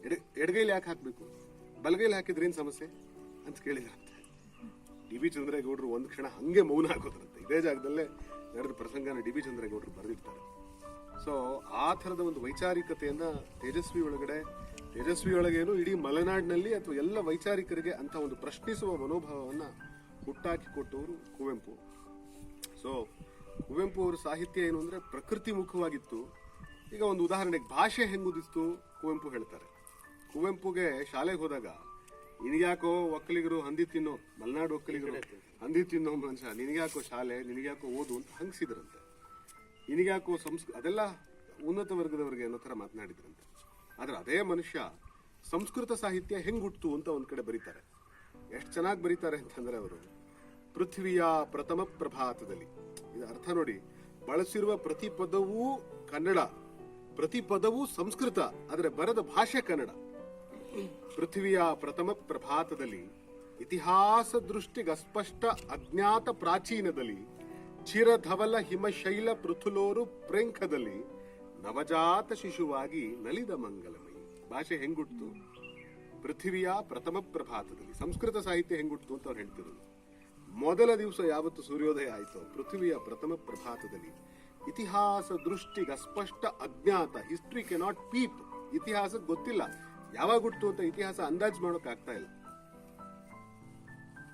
ಎಡ, ಎಡಗೈಲಿ ಯಾಕೆ ಹಾಕಬೇಕು? ಬಲಗೈಲಿ ಹಾಕಿದ್ರೆ ಏನು ಸಮಸ್ಯೆ? ಅಂತ ಕೇಳಿದ್ರಂತೆ ಡಿ ಬಿ ಚಂದ್ರೇಗೌಡರು ಒಂದು ಕ್ಷಣ ಹಂಗೆ ಮೌನ ಹಾಕೋದ್ರಂತೆ. ಇದೇ ಜಾಗದಲ್ಲೇ ನಡೆದ ಪ್ರಸಂಗನ ಡಿ ಬಿ ಚಂದ್ರೇಗೌಡರು ಬರೆದಿರ್ತಾರೆ. ಸೊ ಆ ಥರದ ಒಂದು ವೈಚಾರಿಕತೆಯನ್ನು ತೇಜಸ್ವಿ ಒಳಗಡೆ, ತೇಜಸ್ವಿ ಒಳಗೇನು ಇಡೀ ಮಲೆನಾಡಿನಲ್ಲಿ ಅಥವಾ ಎಲ್ಲ ವೈಚಾರಿಕರಿಗೆ ಅಂತ ಒಂದು ಪ್ರಶ್ನಿಸುವ ಮನೋಭಾವವನ್ನ ಹುಟ್ಟಾಕಿ ಕೊಟ್ಟವರು ಕುವೆಂಪು. ಸೊ ಕುವೆಂಪು ಅವರ ಸಾಹಿತ್ಯ ಏನು ಅಂದರೆ ಪ್ರಕೃತಿ ಮುಖವಾಗಿತ್ತು. ಈಗ ಒಂದು ಉದಾಹರಣೆಗೆ ಭಾಷೆ ಹೆಂಗುದಿಸ್ತು ಕುವೆಂಪು ಹೇಳ್ತಾರೆ. ಕುವೆಂಪುಗೆ ಶಾಲೆಗೆ ಹೋದಾಗ, ನಿನಗ್ಯಾಕೋ ಒಕ್ಕಲಿಗರು ಹಂದಿ ತಿನ್ನೋ, ಮಲೆನಾಡು ಒಕ್ಕಲಿಗರು ಹಂದಿ ತಿನ್ನೋ ಮನುಷ್ಯ, ನಿನಗ್ಯಾಕೋ ಶಾಲೆ, ನಿನಗ್ಯಾಕೋ ಓದು ಅಂತ ಹಂಗಿಸಿದ್ರಂತೆ. ನಿನಗ್ಯಾಕೋ ಸಂಸ್ಕೃ ಅದೆಲ್ಲ ಉನ್ನತ ವರ್ಗದವರಿಗೆ ಅನ್ನೋ ಥರ ಮಾತನಾಡಿದ್ರಂತೆ. ಆದ್ರೆ ಅದೇ ಮನುಷ್ಯ ಸಂಸ್ಕೃತ ಸಾಹಿತ್ಯ ಹೆಂಗ್ ಹುಟ್ಟು ಅಂತ ಒಂದು ಕಡೆ ಬರೀತಾರೆ. ಎಷ್ಟು ಚೆನ್ನಾಗಿ ಬರೀತಾರೆ ಅಂತಂದ್ರೆ ಅವರು, ಪೃಥ್ವಿಯ ಪ್ರಥಮ ಪ್ರಭಾತದಲ್ಲಿ. ಇದು ಅರ್ಥ ನೋಡಿ, ಬಳಸಿರುವ ಪ್ರತಿ ಪದವೂ ಕನ್ನಡ. ಪ್ರತಿ ಪದವೂ ಸಂಸ್ಕೃತ, ಆದರೆ ಬರದ ಭಾಷೆ ಕನ್ನಡ. ಪೃಥ್ವಿಯ ಪ್ರಥಮ ಪ್ರಭಾತದಲ್ಲಿ ಇತಿಹಾಸ ದೃಷ್ಟಿಗೆ ಅಸ್ಪಷ್ಟ ಅಜ್ಞಾತ ಪ್ರಾಚೀನದಲ್ಲಿ ಚಿರಧವಲ ಹಿಮಶೈಲ ಪೃಥುಲೋರು ಪ್ರೇಂಖದಲ್ಲಿ ನವಜಾತ ಶಿಶುವಾಗಿ ನಲಿದ ಮಂಗಲಮಯಿ. ಭಾಷೆ ಹೆಂಗುಟ್ಟು ಪೃಥ್ವಿಯ ಪ್ರಥಮ ಪ್ರಭಾತದಲ್ಲಿ. ಸಂಸ್ಕೃತ ಸಾಹಿತ್ಯ ಹೆಂಗುಟ್ಟು ಅಂತ ಅವ್ರು ಹೇಳ್ತಿರೋದು. ಮೊದಲ ದಿವಸ ಯಾವತ್ತು ಸೂರ್ಯೋದಯ ಆಯಿತು, ಪೃಥ್ವಿಯ ಪ್ರಥಮ ಪ್ರಭಾತದಲ್ಲಿ ಇತಿಹಾಸ ದೃಷ್ಟಿಗೆ ಅಸ್ಪಷ್ಟ ಅಜ್ಞಾತ ಹಿಸ್ಟ್ರಿ ಕೆನಾಟ್ ಪೀಪ್ ಇತಿಹಾಸ ಗೊತ್ತಿಲ್ಲ. ಯಾವಾಗ ಹುಟ್ಟು ಅಂತ ಇತಿಹಾಸ ಅಂದಾಜು ಮಾಡೋಕೆ ಆಗ್ತಾ ಇಲ್ಲ.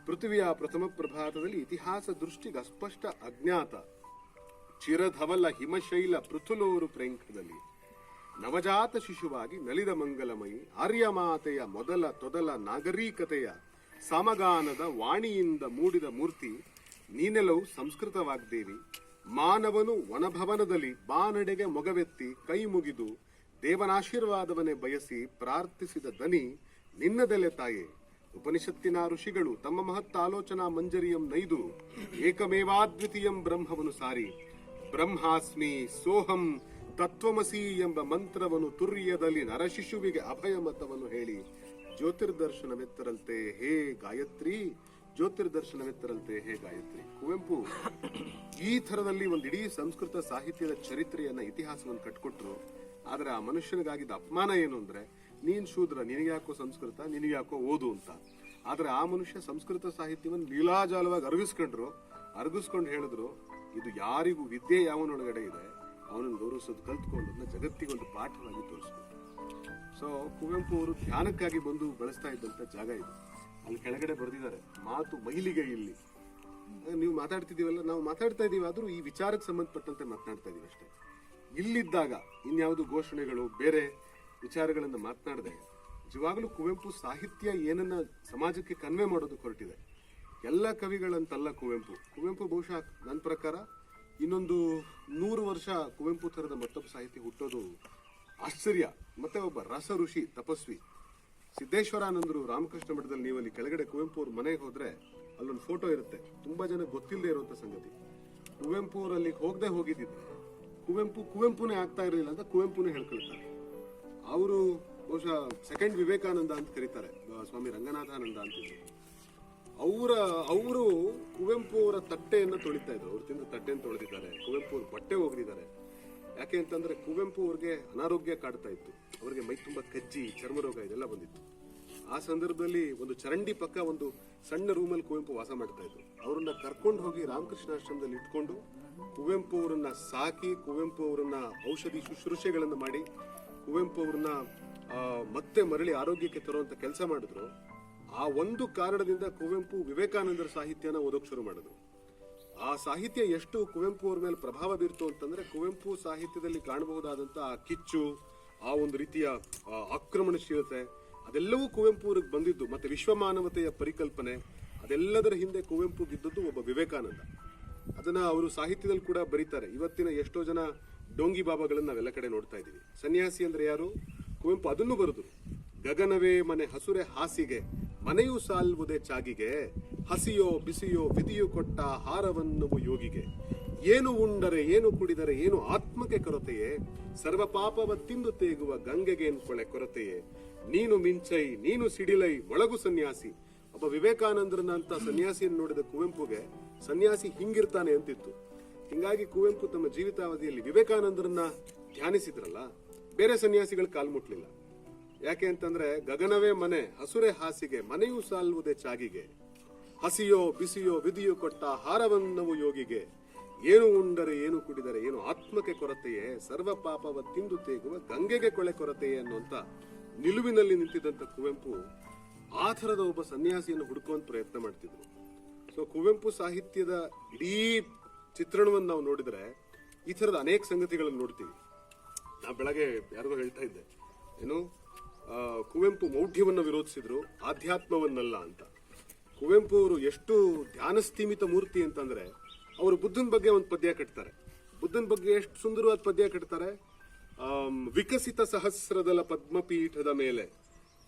ಪೃಥ್ವಿಯ ಪ್ರಥಮ ಪ್ರಭಾತದಲ್ಲಿ ಇತಿಹಾಸ ದೃಷ್ಟಿಗೆ ಅಸ್ಪಷ್ಟ ಅಜ್ಞಾತ. ಚಿರಧವಲ ಹಿಮಶೈಲ ಪೃಥುಲೋರು ಪ್ರೇಂಕದಲ್ಲಿ. ನವಜಾತ ಶಿಶುವಾಗಿ ನಲಿದ ಮಂಗಲಮಯಿ, ಆರ್ಯಮಾತೆಯ ಮೊದಲ ತೊದಲ ನಾಗರಿಕತೆಯ ಸಮಗಾನದ ವಾಣಿಯಿಂದ ಮೂಡಿದ ಮೂರ್ತಿ, ನೀನೆಲ್ಲವೂ ಸಂಸ್ಕೃತವಾಗ್ದೇವಿ. ಮಾನವನು ವನಭವನದಲ್ಲಿ ಬಾನಡೆಗೆ ಮೊಗವೆತ್ತಿ ಕೈ ಮುಗಿದು ದೇವನಾಶೀರ್ವಾದವನ್ನೇ ಬಯಸಿ ಪ್ರಾರ್ಥಿಸಿದ ದನಿ, ನಿನ್ನದೆಲೆ ತಾಯೇ. ಉಪನಿಷತ್ತಿನ ಋಷಿಗಳು ತಮ್ಮ ಮಹತ್ ಆಲೋಚನಾ ಮಂಜರಿಯಂ ನೈದು, ಏಕಮೇವಾದ್ವಿತೀಯಂ ಬ್ರಹ್ಮವನ್ನು ಸಾರಿ. ಬ್ರಹ್ಮಾಸ್ಮಿ ಸೋಹಂ ತತ್ವಮಸಿ ಎಂಬ ಮಂತ್ರವನ್ನು ತುರ್ಯದಲ್ಲಿ ನರಶಿಶುವಿಗೆ ಅಭಯ ಮತವನ್ನು ಹೇಳಿ ಜ್ಯೋತಿರ್ದರ್ಶನವೆತ್ತರಂತೆ ಹೇ ಗಾಯತ್ರಿ. ಜ್ಯೋತಿರ್ದರ್ಶನವೆತ್ತರಂತೆ ಹೇ ಗಾಯತ್ರಿ ಕುವೆಂಪು, ಈ ಥರದಲ್ಲಿ ಒಂದು ಇಡೀ ಸಂಸ್ಕೃತ ಸಾಹಿತ್ಯದ ಚರಿತ್ರೆಯನ್ನ ಇತಿಹಾಸವನ್ನು ಕಟ್ಕೊಟ್ರು. ಆದ್ರೆ ಆ ಮನುಷ್ಯನಿಗಾಗಿದ್ದ ಅಪಮಾನ ಏನು ಅಂದ್ರೆ, ನೀನ್ ಶೂದ್ರ, ನಿನಗ್ಯಾಕೋ ಸಂಸ್ಕೃತ, ನಿನಗ್ಯಾಕೋ ಓದು ಅಂತ. ಆದ್ರೆ ಆ ಮನುಷ್ಯ ಸಂಸ್ಕೃತ ಸಾಹಿತ್ಯವನ್ನು ಲೀಲಾಜಾಲವಾಗಿ ಅರಗಿಸ್ಕೊಂಡ್ರು. ಅರಗಿಸ್ಕೊಂಡು ಹೇಳಿದ್ರು, ಇದು ಯಾರಿಗೂ ವಿದ್ಯೆ ಯಾವನೊಳಗಡೆ ಇದೆ, ಅವನನ್ನು ಗೌರವಿಸೋದು ಕಲ್ತ್ಕೊಂಡು ಜಗತ್ತಿಗೊಂದು ಪಾಠವಾಗಿ ತೋರಿಸ್ಬೇಕು ಸೊ ಕುವೆಂಪು ಅವರು ಧ್ಯಾನಕ್ಕಾಗಿ ಬಂದು ಬಳಸ್ತಾ ಇದ್ದಂತ ಜಾಗ ಇದು. ಅಲ್ಲಿ ಕೆಳಗಡೆ ಬರೆದಿದ್ದಾರೆ, ಮಾತು ಮೈಲಿಗೆ ಇಲ್ಲಿ. ನೀವು ಮಾತಾಡ್ತಿದ್ದೀವಲ್ಲ, ನಾವು ಮಾತಾಡ್ತಾ ಇದ್ದೀವಿ, ಆದರೂ ಈ ವಿಚಾರಕ್ಕೆ ಸಂಬಂಧಪಟ್ಟಂತೆ ಮಾತನಾಡ್ತಾ ಇದೀವಿ ಅಷ್ಟೇ. ಇಲ್ಲಿದ್ದಾಗ ಇನ್ಯಾವುದು ಘೋಷಣೆಗಳು, ಬೇರೆ ವಿಚಾರಗಳನ್ನು ಮಾತನಾಡದೆ, ನಿಜವಾಗಲೂ ಕುವೆಂಪು ಸಾಹಿತ್ಯ ಏನನ್ನ ಸಮಾಜಕ್ಕೆ ಕನ್ವೆ ಮಾಡೋದಕ್ಕೆ ಹೊರಟಿದೆ. ಎಲ್ಲ ಕವಿಗಳಂತಲ್ಲ ಕುವೆಂಪು. ಕುವೆಂಪು ಬಹುಶಃ ನನ್ನ ಪ್ರಕಾರ ಇನ್ನೊಂದು ನೂರು ವರ್ಷ ಕುವೆಂಪು ಥರದ ಮತ್ತೊಬ್ಬ ಸಾಹಿತ್ಯ ಹುಟ್ಟೋದು ಆಶ್ಚರ್ಯ. ಮತ್ತೆ ಒಬ್ಬ ರಸ ಋಷಿ ತಪಸ್ವಿ. ಸಿದ್ದೇಶ್ವರಾನಂದರು ರಾಮಕೃಷ್ಣ ಮಠದಲ್ಲಿ ನೀವು ಅಲ್ಲಿ ಕೆಳಗಡೆ ಕುವೆಂಪು ಅವ್ರ ಮನೆಗೆ ಹೋದ್ರೆ ಅಲ್ಲೊಂದು ಫೋಟೋ ಇರುತ್ತೆ. ತುಂಬಾ ಜನ ಗೊತ್ತಿಲ್ಲದೆ ಇರುವಂತ ಸಂಗತಿ. ಕುವೆಂಪು ಅವರಲ್ಲಿ ಹೋಗದೆ ಹೋಗಿದ್ದಿದ್ರೆ ಕುವೆಂಪು ಕುವೆಂಪುನೇ ಆಗ್ತಾ ಇರಲಿಲ್ಲ ಅಂತ ಕುವೆಂಪುನೇ ಹೇಳ್ಕೊಳ್ತಾರೆ. ಅವರು ಬಹುಶಃ ಸೆಕೆಂಡ್ ವಿವೇಕಾನಂದ ಅಂತ ಕರೀತಾರೆ ಸ್ವಾಮಿ ರಂಗನಾಥಾನಂದ ಅಂತಿದ್ರು ಅವರ, ಅವರು ಕುವೆಂಪು ಅವರ ತಟ್ಟೆಯನ್ನು ತೊಳಿತಾ ಇದ್ರು. ಅವ್ರು ತಿಂದ ತಟ್ಟೆಯನ್ನು ತೊಳೆದಿದ್ದಾರೆ. ಕುವೆಂಪು ಅವ್ರ ಬಟ್ಟೆ ಒಗೆದಿದ್ದಾರೆ. ಯಾಕೆ ಅಂತಂದ್ರೆ ಕುವೆಂಪು ಅವ್ರಿಗೆ ಅನಾರೋಗ್ಯ ಕಾಡ್ತಾ ಇತ್ತು. ಅವರಿಗೆ ಮೈ ತುಂಬಾ ಕಜ್ಜಿ ಚರ್ಮರೋಗ ಇದೆಲ್ಲ ಬಂದಿತ್ತು. ಆ ಸಂದರ್ಭದಲ್ಲಿ ಒಂದು ಚರಂಡಿ ಪಕ್ಕ ಒಂದು ಸಣ್ಣ ರೂಮಲ್ಲಿ ಕುವೆಂಪು ವಾಸ ಮಾಡ್ತಾ ಇದ್ರು. ಅವ್ರನ್ನ ಕರ್ಕೊಂಡು ಹೋಗಿ ರಾಮಕೃಷ್ಣ ಆಶ್ರಮದಲ್ಲಿ ಇಟ್ಕೊಂಡು ಕುವೆಂಪು ಅವರನ್ನ ಸಾಕಿ, ಕುವೆಂಪು ಅವರನ್ನ ಔಷಧಿ ಶುಶ್ರೂಷೆಗಳನ್ನು ಮಾಡಿ, ಕುವೆಂಪು ಅವ್ರನ್ನ ಮತ್ತೆ ಮರಳಿ ಆರೋಗ್ಯಕ್ಕೆ ತರುವಂತ ಕೆಲಸ ಮಾಡಿದ್ರು. ಆ ಒಂದು ಕಾರಣದಿಂದ ಕುವೆಂಪು ವಿವೇಕಾನಂದರ ಸಾಹಿತ್ಯನ ಓದೋಕ್ ಶುರು ಮಾಡಿದ್ರು. ಆ ಸಾಹಿತ್ಯ ಎಷ್ಟು ಕುವೆಂಪು ಅವ್ರ ಮೇಲೆ ಪ್ರಭಾವ ಬೀರ್ತು ಅಂತಂದ್ರೆ ಕುವೆಂಪು ಸಾಹಿತ್ಯದಲ್ಲಿ ಕಾಣಬಹುದಾದಂತ ಆ ಕಿಚ್ಚು, ಆ ಒಂದು ರೀತಿಯ ಆಕ್ರಮಣಶೀಲತೆ, ಅದೆಲ್ಲವೂ ಕುವೆಂಪು ಅವ್ರಿಗೆ ಬಂದಿದ್ದು. ಮತ್ತೆ ವಿಶ್ವಮಾನವತೆಯ ಪರಿಕಲ್ಪನೆ, ಅದೆಲ್ಲದರ ಹಿಂದೆ ಕುವೆಂಪು ಬಿದ್ದದ್ದು ಒಬ್ಬ ವಿವೇಕಾನಂದ. ಅದನ್ನ ಅವರು ಸಾಹಿತ್ಯದಲ್ಲಿ ಕೂಡ ಬರೀತಾರೆ. ಇವತ್ತಿನ ಎಷ್ಟೋ ಜನ ಡೋಂಗಿ ಬಾಬಾಗಳನ್ನು ನಾವೆಲ್ಲ ಕಡೆ ನೋಡ್ತಾ ಇದ್ದೀವಿ. ಸನ್ಯಾಸಿ ಅಂದ್ರೆ ಯಾರು? ಕುವೆಂಪು ಅದನ್ನು ಬರೆದ್ರು. ಗಗನವೇ ಮನೆ ಹಸುರೆ ಹಾಸಿಗೆ, ಮನೆಯೂ ಸಾಲ್ವುದೇ ಚಾಗಿಗೆ ಹಸಿಯೋ ಬಿಸಿಯೋ ವಿಧಿಯು ಕೊಟ್ಟ ಹಾರವನ್ನುವು ಯೋಗಿಗೆ. ಏನು ಉಂಡರೆ, ಏನು ಕುಡಿದರೆ, ಏನು ಆತ್ಮಕ್ಕೆ ಕೊರತೆಯೇ? ಸರ್ವ ಪಾಪವ ತಿಂದು ತೇಗುವ ಗಂಗೆಗೇನ್ ಕೊಳೆ ಕೊರತೆಯೇ? ನೀನು ಮಿಂಚೈ, ನೀನು ಸಿಡಿಲೈ, ಒಳಗು ಸನ್ಯಾಸಿ. ಒಬ್ಬ ವಿವೇಕಾನಂದರನ್ನ ಅಂತ ಸನ್ಯಾಸಿಯನ್ನು ನೋಡಿದ ಕುವೆಂಪುಗೆ, ಸನ್ಯಾಸಿ ಹಿಂಗಿರ್ತಾನೆ ಅಂತಿತ್ತು. ಹಿಂಗಾಗಿ ಕುವೆಂಪು ತಮ್ಮ ಜೀವಿತಾವಧಿಯಲ್ಲಿ ವಿವೇಕಾನಂದರನ್ನ ಧ್ಯಾನಿಸಿದ್ರಲ್ಲ, ಬೇರೆ ಸನ್ಯಾಸಿಗಳು ಕಾಲ್ಮುಟ್ಲಿಲ್ಲ ಯಾಕೆ ಅಂತಂದ್ರೆ ಗಗನವೇ ಮನೆ, ಹಸುರೆ ಹಾಸಿಗೆ, ಮನೆಯೂ ಸಾಲುವುದೇ ಚಾಗಿಗೆ. ಹಸಿಯೋ ಬಿಸಿಯೋ ವಿಧಿಯು ಕೊಟ್ಟ ಹಾರವನ್ನವು ಯೋಗಿಗೆ. ಏನು ಉಂಡರೆ ಏನು ಕುಡಿದರೆ ಏನು ಆತ್ಮಕ್ಕೆ ಕೊರತೆಯೇ? ಸರ್ವ ಪಾಪವ ತಿಂದು ತೇಗುವ ಗಂಗೆಗೆ ಕೊಳೆ ಕೊರತೆಯೇ ಅನ್ನುವಂತ ನಿಲುವಿನಲ್ಲಿ ನಿಂತಿದ್ದಂತ ಕುವೆಂಪು ಆ ಥರದ ಒಬ್ಬ ಸನ್ಯಾಸಿಯನ್ನು ಹುಡುಕುವಂತ ಪ್ರಯತ್ನ ಮಾಡ್ತಿದ್ರು. ಸೊ ಕುವೆಂಪು ಸಾಹಿತ್ಯದ ಇಡೀ ಚಿತ್ರಣವನ್ನು ನಾವು ನೋಡಿದ್ರೆ ಈ ಥರದ ಅನೇಕ ಸಂಗತಿಗಳನ್ನು ನೋಡ್ತೀವಿ. ನಾ ಬೆಳಗ್ಗೆ ಯಾರಿಗೋ ಹೇಳ್ತಾ ಇದ್ದೆ, ಏನು ಕುವೆಂಪು ಮೌಢ್ಯವನ್ನು ವಿರೋಧಿಸಿದ್ರು, ಆಧ್ಯಾತ್ಮವನ್ನಲ್ಲ ಅಂತ. ಕುವೆಂಪು ಅವರು ಎಷ್ಟು ಧ್ಯಾನಸ್ಥೀಮಿತ ಮೂರ್ತಿ ಅಂತಂದ್ರೆ ಅವರು ಬುದ್ಧನ ಬಗ್ಗೆ ಒಂದು ಪದ್ಯ ಕಟ್ತಾರೆ. ಬುದ್ಧನ ಬಗ್ಗೆ ಎಷ್ಟು ಸುಂದರವಾದ ಪದ್ಯ ಕಟ್ತಾರೆ? ವಿಕಸಿತ ಸಹಸ್ರದಲ ಪದ್ಮಪೀಠದ ಮೇಲೆ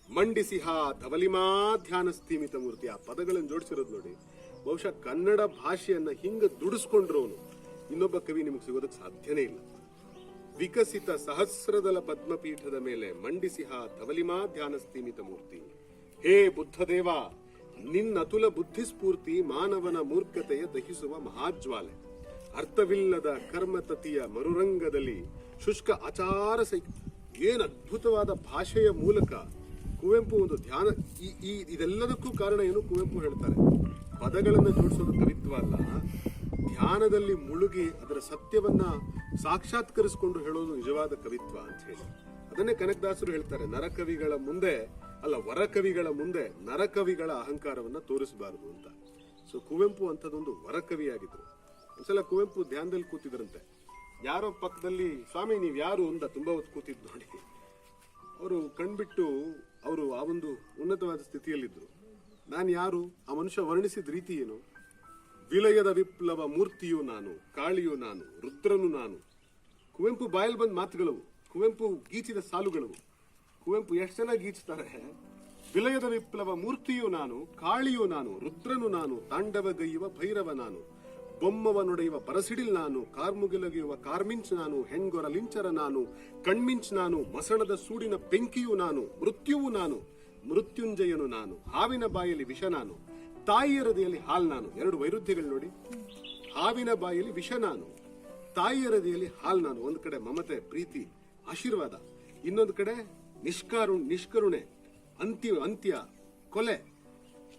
ಮಂಡಿಸಿ ಹಾ ಧವಲಿಮಾ ಧ್ಯಾನ ಸ್ಥೀಮಿತ ಮೂರ್ತಿ. ಆ ಪದಗಳನ್ನು ಜೋಡಿಸಿರೋದು ನೋಡಿ. ಬಹುಶಃ ಕನ್ನಡ ಭಾಷೆಯನ್ನ ಹಿಂಗ ದುಡಿಸ್ಕೊಂಡ್ರವನು. ಇನ್ನೊಬ್ಬ ಕವಿ ನಿಮಗೆ ಸಿಗೋದಕ್ಕೆ ಸಾಧ್ಯನೇ ಇಲ್ಲ. ವಿಕಸಿತ ಸಹಸ್ರದಲ ಪದ್ಮಪೀಠದ ಮೇಲೆ ಮಂಡಿಸಿಹ ಧವಲಿಮಾ ಧ್ಯಾನ ಸ್ಥೀಮಿತ ಮೂರ್ತಿ. ಹೇ ಬುದ್ಧದೇವ ನಿನ್ನತುಲ ಬುದ್ಧಿಸ್ಫೂರ್ತಿ ಮಾನವನ ಮೂರ್ಖತೆಯ ದಹಿಸುವ ಮಹಾಜ್ವಾಲೆ. ಅರ್ಥವಿಲ್ಲದ ಕರ್ಮತತಿಯ ಮರುರಂಗದಲ್ಲಿ ಶುಷ್ಕ ಆಚಾರ ಸೈ ಏನು ಅದ್ಭುತವಾದ ಭಾಷೆಯ ಮೂಲಕ ಕುವೆಂಪು ಒಂದು ಧ್ಯಾನ, ಈ ಈ ಇದೆಲ್ಲದಕ್ಕೂ ಕಾರಣ ಏನು ಕುವೆಂಪು ಹೇಳ್ತಾರೆ. ಪದಗಳನ್ನು ಜೋಡಿಸೋದು ಕವಿತ್ವ ಅಲ್ಲ ಧ್ಯಾನದಲ್ಲಿ ಮುಳುಗಿ ಅದರ ಸತ್ಯವನ್ನ ಸಾಕ್ಷಾತ್ಕರಿಸಿಕೊಂಡು ಹೇಳೋದು ನಿಜವಾದ ಕವಿತ್ವ ಅಂತ ಹೇಳಿ. ಅದನ್ನೇ ಕನಕದಾಸರು ಹೇಳ್ತಾರೆ, ನರಕವಿಗಳ ಮುಂದೆ ಅಲ್ಲ, ವರಕವಿಗಳ ಮುಂದೆ ನರಕವಿಗಳ ಅಹಂಕಾರವನ್ನ ತೋರಿಸಬಾರದು ಅಂತ. ಸೊ ಕುವೆಂಪು ಅಂತದೊಂದು ವರಕವಿಯಾಗಿದ್ರು. ಒಂದ್ಸಲ ಕುವೆಂಪು ಧ್ಯಾನದಲ್ಲಿ ಕೂತಿದ್ರಂತೆ. ಯಾರೋ ಪಕ್ಕದಲ್ಲಿ, ಸ್ವಾಮಿ, ನೀವ್ ಯಾರು? ಅಂತ ತುಂಬಾ ಹೊತ್ತು ಕೂತಿದ್ ನೋಡಿ. ಅವರು ಕಣ್ಬಿಟ್ಟು ಅವರು ಆ ಒಂದು ಉನ್ನತವಾದ ಸ್ಥಿತಿಯಲ್ಲಿದ್ದರು ನಾನು ಯಾರು? ಆ ಮನುಷ್ಯ ವರ್ಣಿಸಿದ ರೀತಿ ಏನು? ವಿಲಯದ ವಿಪ್ಲವ ಮೂರ್ತಿಯು ನಾನು, ಕಾಳಿಯು ನಾನು, ರುದ್ರನು ನಾನು. ಕುವೆಂಪು ಬಾಯಲ್ಲಿ ಬಂದ ಮಾತುಗಳವು, ಕುವೆಂಪು ಗೀಚಿದ ಸಾಲುಗಳವು. ಕುವೆಂಪು ಎಷ್ಟು ಜನ ಗೀಚ್ತಾರೆ? ವಿಲಯದ ವಿಪ್ಲವ ಮೂರ್ತಿಯು ನಾನು, ಕಾಳಿಯು ನಾನು, ರುದ್ರನು ನಾನು ತಾಂಡವಗೈಯುವ ಭೈರವ ನಾನು, ಬೊಮ್ಮವ ಪರಸಿಡಿಲ್ ನಾನು ಕಾರ್ಮುಗಿಲಗೆಯುವ ಕಾರ್ಮಿಂಚ್ ನಾನು, ಹೆಣ್ಗೊರ ಲಿಂಚರ ನಾನು, ಕಣ್ಮಿಂಚ್ ನಾನು, ಮಸಣದ ಸೂಡಿನ ಬೆಂಕಿಯು ನಾನು, ಮೃತ್ಯುವು ನಾನು, ಮೃತ್ಯುಂಜಯನು ನಾನು, ಹಾವಿನ ಬಾಯಲ್ಲಿ ವಿಷ ನಾನು, ತಾಯಿಯ ಹೃದಯಲ್ಲಿ ಹಾಲ್ ನಾನು, ಎರಡು ವೈರುಧ್ಯಗಳು ನೋಡಿ. ಹಾವಿನ ಬಾಯಲ್ಲಿ ವಿಷ ನಾನು, ತಾಯಿಯ ಹೃದಯಲ್ಲಿ ಹಾಲ್ ನಾನು, ಒಂದ್ ಕಡೆ ಮಮತೆ, ಪ್ರೀತಿ, ಆಶೀರ್ವಾದ, ಇನ್ನೊಂದು ಕಡೆ ನಿಷ್ಕಾರು, ನಿಷ್ಕರುಣೆ, ಅಂತ್ಯ ಅಂತ್ಯ, ಕೊಲೆ.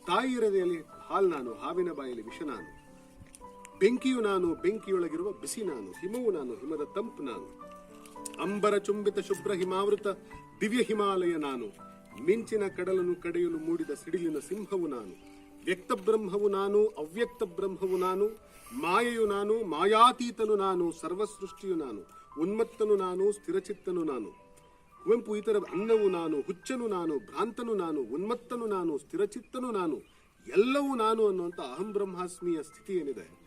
ತಾಯಿ ಹೃದಯಲ್ಲಿ ಹಾಲ್ ನಾನು, ಹಾವಿನ ಬಾಯಲ್ಲಿ ವಿಷ ನಾನು. ಬೆಂಕಿಯು ನಾನು, ಬೆಂಕಿಯೊಳಗಿರುವ ಬಿಸಿ ನಾನು, ಹಿಮವು ನಾನು, ಹಿಮದ ತಂಪು ನಾನು. ಅಂಬರ ಚುಂಬಿತ ಶುಭ್ರ ಹಿಮಾವೃತ, ದಿವ್ಯ ಹಿಮಾಲಯ ನಾನು. ಮಿಂಚಿನ ಕಡಲನ್ನು ಕಡೆಯಲು ಮೂಡಿದ ಸಿಡಿಲಿನ ಸಿಂಹವು ನಾನು. ವ್ಯಕ್ತ ಬ್ರಹ್ಮವು ನಾನು, ಅವ್ಯಕ್ತ ಬ್ರಹ್ಮವು ನಾನು. ಮಾಯೆಯು ನಾನು, ಮಾಯಾತೀತನು ನಾನು, ಸರ್ವಸೃಷ್ಟಿಯು ನಾನು. ಉನ್ಮತ್ತನು ನಾನು, ಸ್ಥಿರಚಿತ್ತನು ನಾನು. ಕುವೆಂಪು ಇತರ ಅನ್ನವು ನಾನು, ಹುಚ್ಚನು ನಾನು, ಭ್ರಾಂತನು ನಾನು, ಉನ್ಮತ್ತನು ನಾನು, ಸ್ಥಿರಚಿತ್ತನು ನಾನು, ಎಲ್ಲವೂ ನಾನು ಅನ್ನುವಂಥ ಅಹಂ ಬ್ರಹ್ಮಾಸ್ಮಿಯ ಸ್ಥಿತಿ ಏನಿದೆ?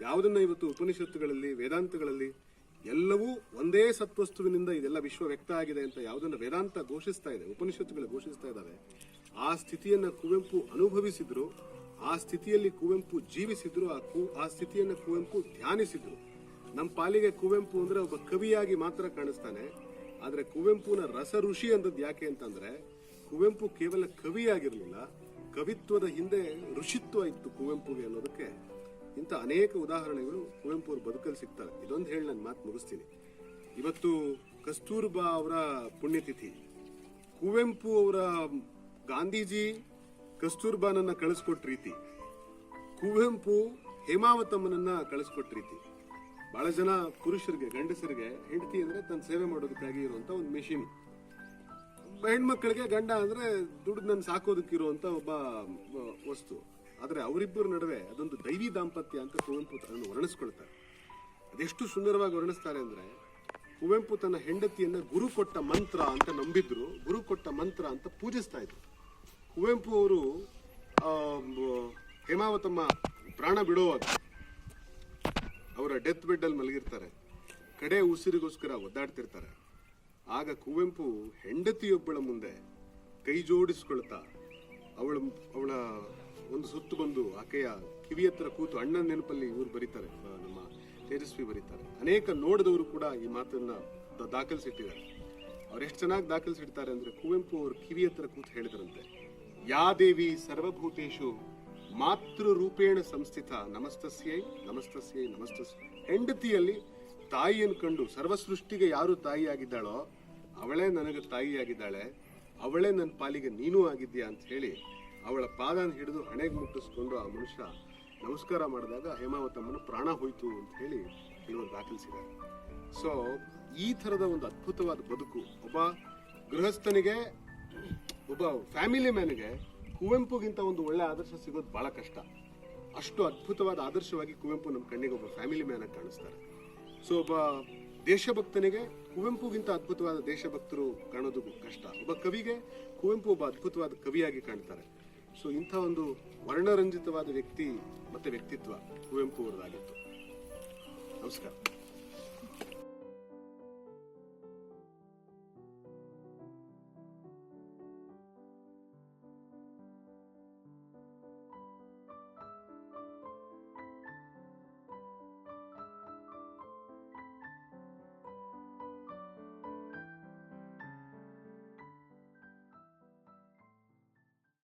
ಯಾವುದನ್ನ ಇವತ್ತು ಉಪನಿಷತ್ತುಗಳಲ್ಲಿ, ವೇದಾಂತಗಳಲ್ಲಿ ಎಲ್ಲವೂ ಒಂದೇ ಸತ್ವಸ್ತುವಿನಿಂದ ಇದೆಲ್ಲ ವಿಶ್ವ ವ್ಯಕ್ತ ಆಗಿದೆ ಅಂತ ಯಾವುದನ್ನ ವೇದಾಂತ ಘೋಷಿಸ್ತಾ ಇದೆ, ಉಪನಿಷತ್ತುಗಳು ಘೋಷಿಸ್ತಾ ಇದ್ದಾವೆ, ಆ ಸ್ಥಿತಿಯನ್ನ ಕುವೆಂಪು ಅನುಭವಿಸಿದ್ರು, ಆ ಸ್ಥಿತಿಯಲ್ಲಿ ಕುವೆಂಪು ಜೀವಿಸಿದ್ರು, ಆ ಕು- ಆ ಸ್ಥಿತಿಯನ್ನ ಕುವೆಂಪು ಧ್ಯಾನಿಸಿದ್ರು. ನಮ್ಮ ಪಾಲಿಗೆ ಕುವೆಂಪು ಅಂದ್ರೆ ಒಬ್ಬ ಕವಿಯಾಗಿ ಮಾತ್ರ ಕಾಣಿಸ್ತಾನೆ. ಆದ್ರೆ ಕುವೆಂಪುನ ರಸ ಋಷಿ ಅಂದದ್ದು ಯಾಕೆ ಅಂತಂದ್ರೆ, ಕುವೆಂಪು ಕೇವಲ ಕವಿಯಾಗಿರಲಿಲ್ಲ, ಕವಿತ್ವದ ಹಿಂದೆ ಋಷಿತ್ವ ಇತ್ತು ಕುವೆಂಪುಗೆ ಅನ್ನೋದಕ್ಕೆ. ಇಂಥ ಅನೇಕ ಉದಾಹರಣೆಗಳು ಕುವೆಂಪು ಅವ್ರ ಬದುಕಲ್ಲಿ ಸಿಗ್ತವೆ. ಇದೊಂದು ಹೇಳಿ ನಾನು ಮಾತು ಮುಗಿಸ್ತೀನಿ. ಇವತ್ತು ಕಸ್ತೂರ್ಬಾ ಅವರ ಪುಣ್ಯತಿಥಿ. ಕುವೆಂಪು ಅವರ ಗಾಂಧೀಜಿ ಕಸ್ತೂರ್ಬಾನನ್ನ ಕಳಿಸ್ಕೊಟ್ಟ ರೀತಿ. ಕುವೆಂಪು ಹೇಮಾವತಮ್ಮನನ್ನ ಕಳಿಸ್ಕೊಟ್ಟ ರೀತಿ. ಬಹಳ ಜನ ಪುರುಷರಿಗೆ, ಗಂಡಸರಿಗೆ ಹೆಂಡತಿ ಅಂದ್ರೆ ತನ್ನ ಸೇವೆ ಮಾಡೋದಕ್ಕಾಗಿ ಇರುವಂತ ಒಂದು ಮೆಷಿನ್ ಹೆಣ್ಮಕ್ಳಿಗೆ ಗಂಡ ಅಂದ್ರೆ ದುಡ್ಡು ನನ್ನ ಸಾಕೋದಕ್ಕಿರುವಂತ ಒಬ್ಬ ವಸ್ತು. ಆದ್ರೆ ಅವರಿಬ್ಬರ ನಡುವೆ ಅದೊಂದು ದೈವಿ ದಾಂಪತ್ಯ ಅಂತ ಕುವೆಂಪು ಅದನ್ನು ವರ್ಣಿಸ್ಕೊಳ್ತಾರೆ. ಅದೆಷ್ಟು ಸುಂದರವಾಗಿ ವರ್ಣಿಸ್ತಾರೆ ಅಂದ್ರೆ, ಕುವೆಂಪು ತನ್ನ ಹೆಂಡತಿಯನ್ನ ಗುರು ಕೊಟ್ಟ ಮಂತ್ರ ಅಂತ ನಂಬಿದ್ರು, ಗುರು ಕೊಟ್ಟ ಮಂತ್ರ ಅಂತ ಪೂಜಿಸ್ತಾ ಇದ್ರು. ಕುವೆಂಪು ಅವರು ಹೇಮಾವತಮ್ಮ ಪ್ರಾಣ ಬಿಡುವಾಗ ಅವರ ಡೆತ್ ಬೆಡ್ ಅಲ್ಲಿ ಮಲಗಿರ್ತಾರೆ. ಕಡೆ ಉಸಿರಿಗೋಸ್ಕರ ಒದ್ದಾಡ್ತಿರ್ತಾರೆ. ಆಗ ಕುವೆಂಪು ಹೆಂಡತಿಯೊಬ್ಬಳ ಮುಂದೆ ಕೈ ಜೋಡಿಸ್ಕೊಳ್ತಾ ಅವಳ ಅವಳ ಒಂದು ಸುತ್ತು ಬಂದು ಆಕೆಯ ಕಿವಿ ಹತ್ರ ಕೂತು ಅಣ್ಣನ ನೆನಪಲ್ಲಿ ಇವರು ಬರೀತಾರೆ ನಮ್ಮ ತೇಜಸ್ವಿ ಬರೀತಾರೆ. ಅನೇಕ ನೋಡಿದವರು ಕೂಡ ಈ ಮಾತನ್ನ ದಾಖಲಿಸಿಟ್ಟಿದ್ದಾರೆ. ಅವ್ರು ಎಷ್ಟು ಚೆನ್ನಾಗಿ ದಾಖಲಿಸಿಡ್ತಾರೆ ಅಂದ್ರೆ ಕುವೆಂಪು ಅವರು ಕಿವಿ ಹತ್ರ ಕೂತು ಹೇಳಿದ್ರಂತೆ, ಯಾ ದೇವಿ ಸರ್ವಭೂತೇಶು ಮಾತೃ ರೂಪೇಣ ಸಂಸ್ಥಿತ ನಮಸ್ತಸ್ಯೈ ನಮಸ್ತಸ್ಯೈ ನಮಸ್ತಸ್ ಹೆಂಡತಿಯಲ್ಲಿ ತಾಯಿಯನ್ನು ಕಂಡು ಸರ್ವ ಸೃಷ್ಟಿಗೆ ಯಾರು ತಾಯಿಯಾಗಿದ್ದಾಳೋ ಅವಳೇ ನನಗೆ ತಾಯಿಯಾಗಿದ್ದಾಳೆ. ಅವಳೇ ನನ್ನ ಪಾಲಿಗೆ ನೀನೂ ಆಗಿದ್ಯಾ ಅಂತ ಹೇಳಿ ಅವಳ ಪಾದನ ಹಿಡಿದು ಹಣೆಗೆ ಮುಟ್ಟಿಸ್ಕೊಂಡು ಆ ಮನುಷ್ಯ ನಮಸ್ಕಾರ ಮಾಡಿದಾಗ ಹೇಮಾವತಮ್ಮನ ಪ್ರಾಣ ಹೋಯ್ತು ಅಂತ ಹೇಳಿ ಇವರು ದಾಖಲಿಸಿದ್ದಾರೆ. ಸೊ ಈ ಥರದ ಒಂದು ಅದ್ಭುತವಾದ ಬದುಕು ಒಬ್ಬ ಗೃಹಸ್ಥನಿಗೆ, ಒಬ್ಬ ಫ್ಯಾಮಿಲಿ ಮ್ಯಾನ್ಗೆ ಕುವೆಂಪುಗಿಂತ ಒಂದು ಒಳ್ಳೆ ಆದರ್ಶ ಸಿಗೋದು ಬಹಳ ಕಷ್ಟ. ಅಷ್ಟು ಅದ್ಭುತವಾದ ಆದರ್ಶವಾಗಿ ಕುವೆಂಪು ನಮ್ಮ ಕಣ್ಣಿಗೆ ಒಬ್ಬ ಫ್ಯಾಮಿಲಿ ಮ್ಯಾನ್ ಆಗಿ ಕಾಣಿಸ್ತಾರೆ. ಸೊ ಒಬ್ಬ ದೇಶಭಕ್ತನಿಗೆ ಕುವೆಂಪುಗಿಂತ ಅದ್ಭುತವಾದ ದೇಶಭಕ್ತರು ಕಾಣೋದು ಕಷ್ಟ. ಒಬ್ಬ ಕವಿಗೆ ಕುವೆಂಪು ಒಬ್ಬ ಅದ್ಭುತವಾದ ಕವಿಯಾಗಿ ಕಾಣ್ತಾರೆ. ಸೊ ಇಂಥ ಒಂದು ವರ್ಣರಂಜಿತವಾದ ವ್ಯಕ್ತಿ ಮತ್ತೆ ವ್ಯಕ್ತಿತ್ವ ಕುವೆಂಪು ಅವರದಾಗಿತ್ತು ನಮಸ್ಕಾರ.